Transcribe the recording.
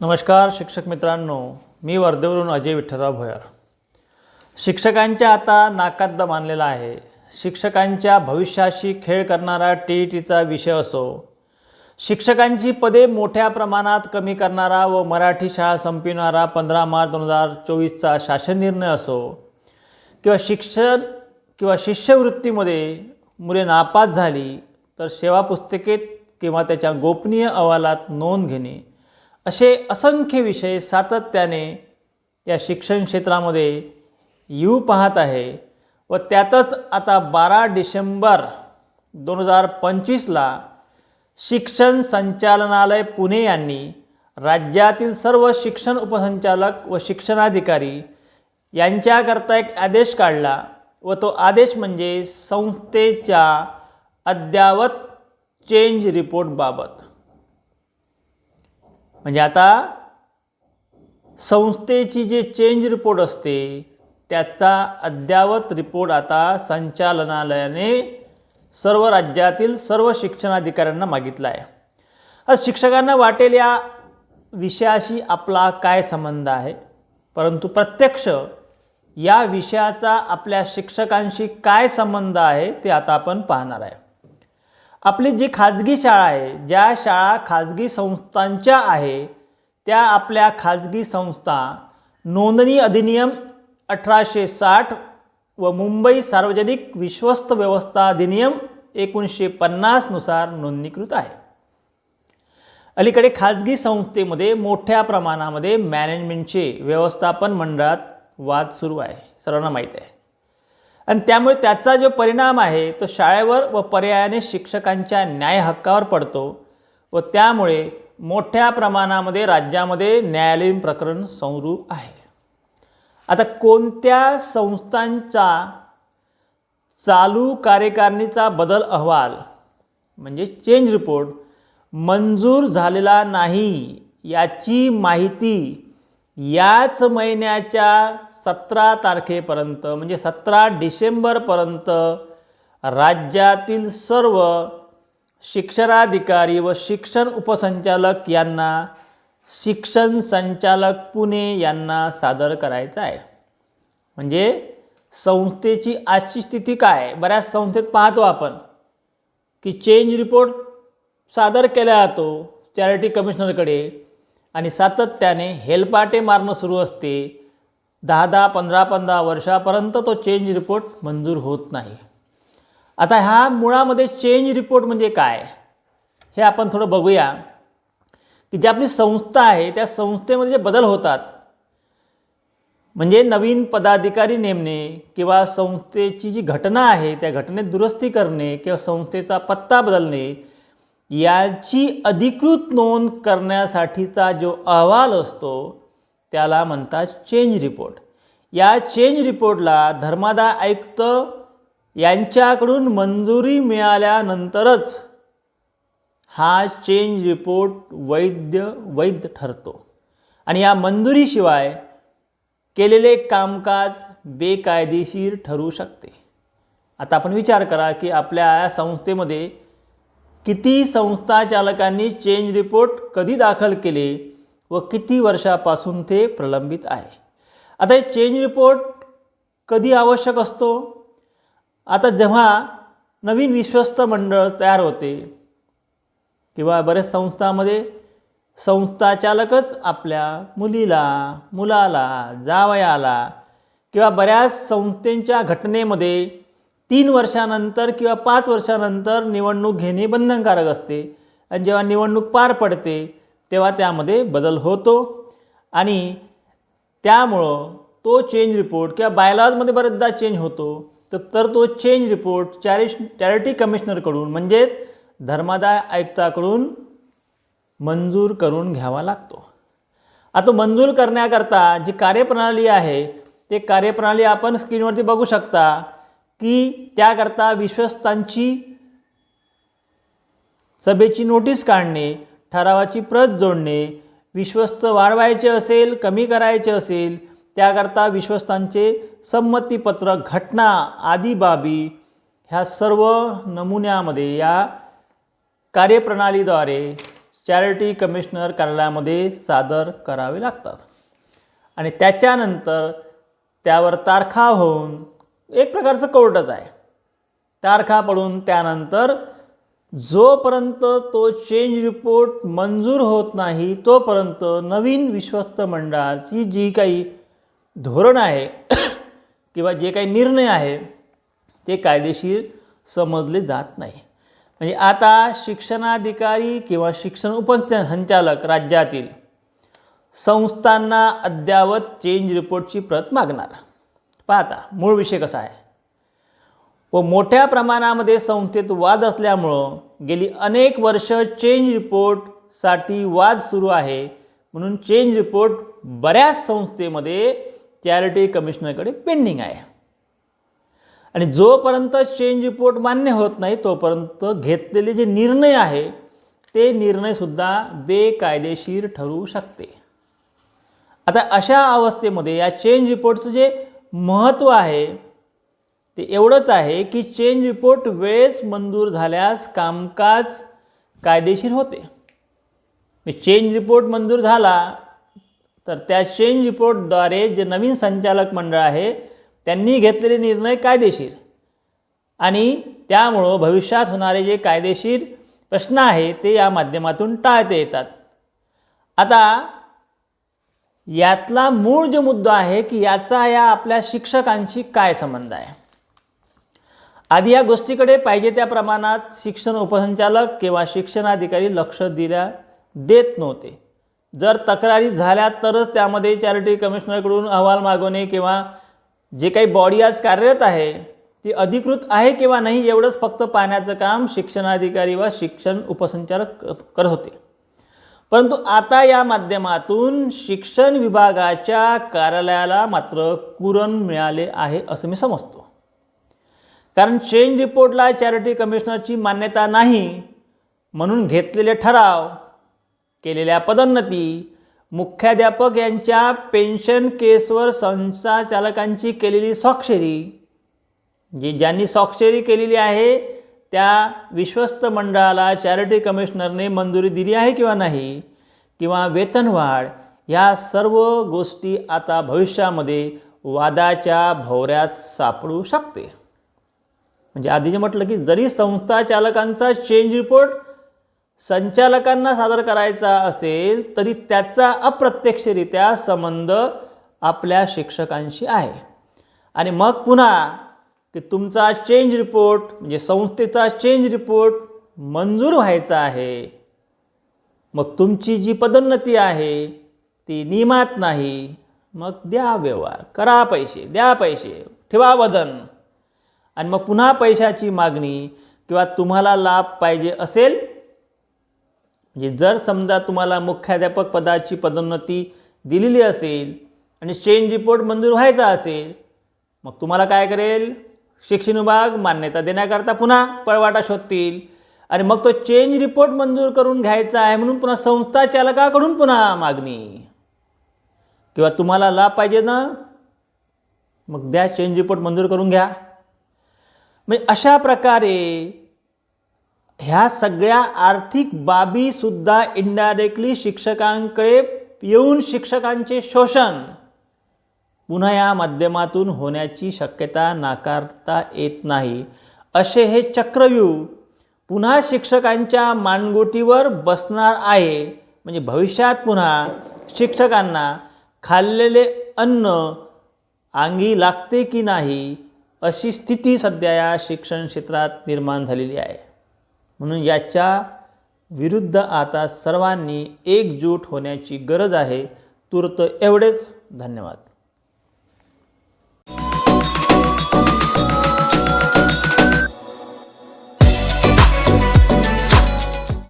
नमस्कार शिक्षक मित्रांनो. मी वर्धेवरून अजय विठ्ठलराव भोयर. शिक्षकांच्या आता नाकात दम आणलेला आहे. शिक्षकांच्या भविष्याशी खेळ करणारा टी ई टीचा विषय असो शिक्षकांची पदे मोठ्या प्रमाणात कमी करणारा व मराठी शाळा संपविणारा पंधरा मार्च दोन हजार चोवीसचा शासन निर्णय असो किंवा शिक्षण किंवा शिष्यवृत्तीमध्ये मुले नापास झाली तर सेवा पुस्तकेत किंवा त्याच्या गोपनीय अहवालात नोंद घेणे असे असंख्य विषय सातत्याने या शिक्षण क्षेत्रामध्ये येऊ पाहत आहे व त्यातच आता बारा डिसेंबर दोन हजार पंचवीसला शिक्षण संचालनालय पुणे यांनी राज्यातील सर्व शिक्षण उपसंचालक व शिक्षणाधिकारी यांच्याकरता एक आदेश काढला व तो आदेश म्हणजे संस्थेच्या अद्ययावत चेंज रिपोर्टबाबत. म्हणजे आता संस्थेची जे चेंज रिपोर्ट असते त्याचा अद्ययावत रिपोर्ट आता संचालनालयाने सर्व राज्यातील सर्व शिक्षणाधिकाऱ्यांना मागितला आहे. आज शिक्षकांना वाटेल या विषयाशी आपला काय संबंध आहे? परंतु प्रत्यक्ष या विषयाचा आपल्या शिक्षकांशी काय संबंध आहे ते आता आपण पाहणार आहे. आपली जी खाजगी शाळा आहे ज्या शाळा खाजगी संस्थांच्या आहे त्या आपल्या खाजगी संस्था नोंदणी अधिनियम अठराशे साठ व मुंबई सार्वजनिक विश्वस्त व्यवस्था अधिनियम एकोणीसशे पन्नासनुसार नोंदणीकृत आहे. अलीकडे खाजगी संस्थेमध्ये मोठ्या प्रमाणामध्ये मॅनेजमेंटचे व्यवस्थापन मंडळात वाद सुरू आहे. सर्वांना माहीत आहे. आणि त्यामुळे त्याचा जो परिणाम आहे तो शाळेवर व पर्यायाने शिक्षकांच्या न्याय हक्कावर पडतो व त्यामुळे मोठ्या प्रमाणामध्ये राज्यामध्ये न्यायालयीन प्रकरण सुरू आहे. आता कोणत्या संस्थांचा चालू कार्यकारिणीचा बदल अहवाल म्हणजे चेंज रिपोर्ट मंजूर झालेला नाही याची माहिती याच महिन्याच्या सतरा तारखेपर्यंत म्हणजे सतरा डिसेंबरपर्यंत राज्यातील सर्व शिक्षणाधिकारी व शिक्षण उपसंचालक यांना शिक्षण संचालक पुणे यांना सादर करायचं आहे म्हणजे संस्थेची आजची स्थिती काय आहे? बऱ्याच संस्थेत पाहतो आपण की चेंज रिपोर्ट सादर केला जातो चॅरिटी कमिशनरकडे आणि सातत्याने हेलपाटे मारणं सुरू असते. दहा दहा पंधरा पंधरा वर्षापर्यंत तो चेंज रिपोर्ट मंजूर होत नाही. आता ह्या मुळामध्ये चेंज रिपोर्ट म्हणजे काय? हे आपण थोडं बघूया. की जी आपली संस्था आहे त्या संस्थेमध्ये जे बदल होतात म्हणजे नवीन पदाधिकारी नेमणे किंवा संस्थेची जी घटना आहे त्या घटनेत दुरुस्ती करणे किंवा संस्थेचा पत्ता बदलणे याची अधिकृत नोंद करण्यासाठीचा जो अहवाल असतो त्याला म्हणतात चेंज रिपोर्ट या चेंज रिपोर्टला धर्मादाय आयुक्त यांच्याकडून मंजुरी मिळाल्यानंतरच हा चेंज रिपोर्ट वैध वैध ठरतो. आणि या मंजुरीशिवाय केलेले कामकाज बेकायदेशीर ठरू शकते. आता आपण विचार करा की आपल्या या संस्थेमध्ये किती संस्थाचालकांनी चेंज रिपोर्ट कधी दाखल केले व किती वर्षापासून ते प्रलंबित आहे? आता हे चेंज रिपोर्ट कधी आवश्यक असतो? आता जेव्हा नवीन विश्वस्त मंडळ तयार होते किंवा बऱ्याच संस्थांमध्ये संस्थाचालकच आपल्या मुलीला मुलाला जावयाला किंवा बऱ्याच संस्थेच्या घटनेमध्ये तीन वर्षानंतर किंवा पाच वर्षानंतर निवडणूक घेणे बंधनकारक असते. आणि जेव्हा निवडणूक पार पडते तेव्हा त्यामध्ये बदल होतो. आणि त्यामुळं तो चेंज रिपोर्ट किंवा बायलॉजमध्ये बरेचदा चेंज होतो. तर तर तो चेंज रिपोर्ट चॅरिश चॅरिटी कमिशनरकडून म्हणजेच धर्मादाय आयुक्ताकडून मंजूर करून घ्यावा लागतो. आता मंजूर करण्याकरता जी कार्यप्रणाली आहे ते कार्यप्रणाली आपण स्क्रीनवरती बघू शकता. की त्याकरता विश्वस्तांची सभेची नोटीस काढणे ठरावाची प्रत जोडणे विश्वस्त वाढवायचे असेल कमी करायचे असेल त्याकरता विश्वस्तांचे संमतीपत्र घटना आदी बाबी ह्या सर्व नमुन्यामध्ये या कार्यप्रणालीद्वारे चॅरिटी कमिशनर कार्यालयामध्ये सादर करावे लागतात. आणि त्याच्यानंतर त्यावर तारखा होऊन एक प्रकारचं कोर्टच आहे. तारखा पडून त्यानंतर जोपर्यंत तो चेंज रिपोर्ट मंजूर होत नाही तोपर्यंत नवीन विश्वस्त मंडळाची जी काही धोरण आहे किंवा जे काही निर्णय आहे ते कायदेशीर समजले जात नाही. म्हणजे आता शिक्षणाधिकारी किंवा शिक्षण उपसंचालक राज्यातील संस्थांना अद्ययावत चेंज रिपोर्टची प्रत मागणार. पाहता मूळ विषय कसा आहे? व मोठ्या प्रमाणामध्ये संस्थेत वाद असल्यामुळं गेली अनेक वर्ष चेंज रिपोर्टसाठी वाद सुरू आहे. म्हणून चेंज रिपोर्ट बऱ्याच संस्थेमध्ये चॅरिटी कमिशनरकडे पेंडिंग आहे. आणि जोपर्यंत चेंज रिपोर्ट मान्य होत नाही तोपर्यंत घेतलेले जे निर्णय आहे ते निर्णयसुद्धा बेकायदेशीर ठरू शकते. आता अशा अवस्थेमध्ये या चेंज रिपोर्टचं जे महत्त्व आहे. ते एवढंच आहे की चेंज रिपोर्ट वेळेस मंजूर झाल्यास कामकाज कायदेशीर होते. चेंज रिपोर्ट मंजूर झाला तर त्या चेंज रिपोर्टद्वारे जे नवीन संचालक मंडळ आहे त्यांनी घेतलेले निर्णय कायदेशीर. आणि त्यामुळं भविष्यात होणारे जे कायदेशीर प्रश्न आहे ते या माध्यमातून टाळता येतात. आता यातला मूळ जो मुद्दा आहे की याचा या आपल्या शिक्षकांशी काय संबंध आहे? आधी या गोष्टीकडे पाहिजे त्या प्रमाणात शिक्षण उपसंचालक किंवा शिक्षणाधिकारी लक्ष दिल्या देत नव्हते. जर तक्रारी झाल्या तरच त्यामध्ये चॅरिटी कमिशनरकडून अहवाल मागवणे किंवा जे काही बॉडी आज कार्यरत आहे ती अधिकृत आहे किंवा नाही एवढंच फक्त पाहण्याचं काम शिक्षणाधिकारी व शिक्षण उपसंचालक करत होते. परंतु आता या माध्यमातून शिक्षण विभागाच्या कार्यालयाला मात्र कुरण मिळाले आहे असं मी समजतो. कारण चेंज रिपोर्टला चॅरिटी कमिशनरची मान्यता नाही म्हणून घेतलेले ठराव केलेल्या पदोन्नती मुख्याध्यापक यांच्या पेन्शन केसवर संस्थाचालकांची केलेली स्वाक्षरी जी ज्यांनी स्वाक्षरी केलेली आहे त्या विश्वस्त मंडळाला चॅरिटी कमिशनरने मंजुरी दिली आहे किंवा नाही किंवा वेतनवाढ ह्या सर्व गोष्टी आता भविष्यामध्ये वादाच्या भोवऱ्यात सापडू शकते. म्हणजे आधी जे म्हटलं की जरी संस्था चालकांचा चेंज रिपोर्ट संचालकांना सादर करायचा असेल तरी त्याचा अप्रत्यक्षरित्या संबंध आपल्या शिक्षकांशी आहे. आणि मग पुन्हा की तुमचा चेंज रिपोर्ट म्हणजे संस्थेचा चेंज रिपोर्ट मंजूर व्हायचा आहे. मग तुमची जी पदोन्नती आहे ती नियमात नाही. मग द्या व्यवहार करा पैसे द्या पैसे ठेवा वदन आणि मग पुन्हा पैशाची मागणी किंवा तुम्हाला लाभ पाहिजे असेल म्हणजे जर समजा तुम्हाला मुख्याध्यापक पदाची पदोन्नती दिलेली असेल आणि चेंज रिपोर्ट मंजूर व्हायचा असेल मग तुम्हाला काय करेल? शिक्षण विभाग मान्यता देण्याकरता पुन्हा पळवाटा शोधतील. आणि मग तो चेंज रिपोर्ट मंजूर करून घ्यायचा आहे म्हणून पुन्हा संस्था चालकाकडून पुन्हा मागणी. किंवा तुम्हाला लाभ पाहिजे ना मग द्या चेंज रिपोर्ट मंजूर करून घ्या. म्हणजे अशा प्रकारे ह्या सगळ्या आर्थिक बाबीसुद्धा इनडायरेक्टली शिक्षकांकडे येऊन शिक्षकांचे शोषण पुन्हा या माध्यमातून होण्याची शक्यता नाकारता येत नाही. असे हे चक्रव्यूह पुन्हा शिक्षकांच्या मानगोटीवर बसणार आहे. म्हणजे भविष्यात पुन्हा शिक्षकांना खाल्लेले अन्न अंगी लागते की नाही अशी स्थिती सध्या या शिक्षण क्षेत्रात निर्माण झालेली आहे. म्हणून याच्या विरुद्ध आता सर्वांनी एकजूट होण्याची गरज आहे. तूर्त एवढेच. धन्यवाद.